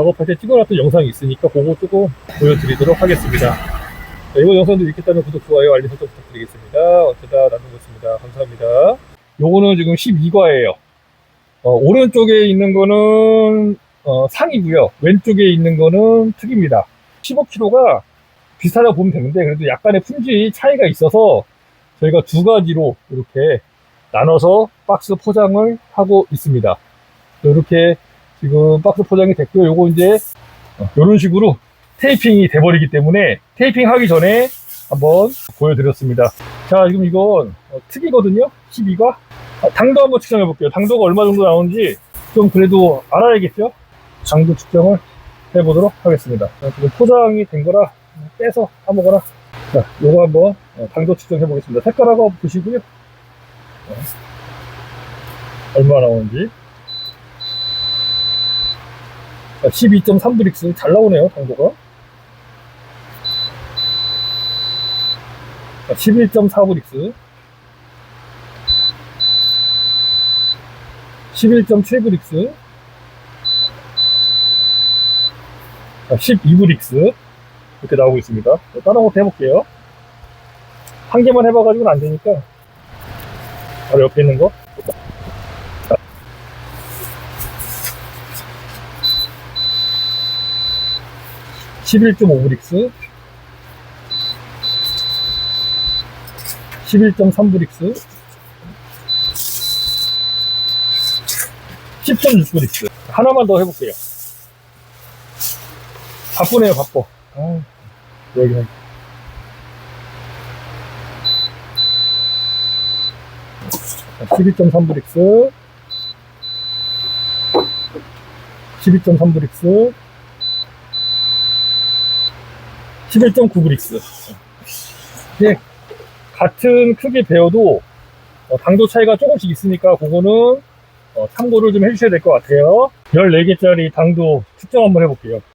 작업할 때 찍어놨던 영상이 있으니까 그거 조금 보여드리도록 하겠습니다. 자, 이번 영상도 있겠다면 구독, 좋아요, 알림 설정 부탁드리겠습니다. 어쩌다 나누고 있습니다. 감사합니다. 요거는 지금 12과예요. 오른쪽에 있는 거는 어, 상이고요. 왼쪽에 있는 거는 특입니다. 15kg가 비슷하다고 보면 되는데 그래도 약간의 품질 차이가 있어서 저희가 두 가지로 이렇게 나눠서 박스 포장을 하고 있습니다. 이렇게 지금 박스 포장이 됐고요. 요거 이제 이런 식으로 테이핑이 돼버리기 때문에 테이핑 하기 전에 한번 보여드렸습니다. 자, 지금 이건 어, 특이거든요. 12가. 아, 당도 한번 측정해 볼게요. 당도가 얼마 정도 나오는지 좀 그래도 알아야겠죠? 당도 측정을 해보도록 하겠습니다. 자, 지금 포장이 된 거라 빼서 아무거나. 자, 요거 한번 어, 당도 측정해 보겠습니다. 색깔하고 보시고요. 어, 얼마 나오는지. 12.3 브릭스 잘 나오네요, 당도가. 11.4 브릭스. 11.7 브릭스. 12 브릭스. 이렇게 나오고 있습니다. 다른 것도 해볼게요. 한 개만 해봐가지고는 안 되니까. 바로 옆에 있는 거. 11.5브릭스 11.3브릭스 10.6브릭스. 하나만 더 해볼게요. 바쁘네요 바빠. 아, 여기는 12.3브릭스 12.3브릭스 11.9브릭스. 예, 같은 크기 배어도 어, 당도 차이가 조금씩 있으니까 그거는 어, 참고를 좀 해주셔야 될 것 같아요. 14개짜리 당도 측정 한번 해볼게요.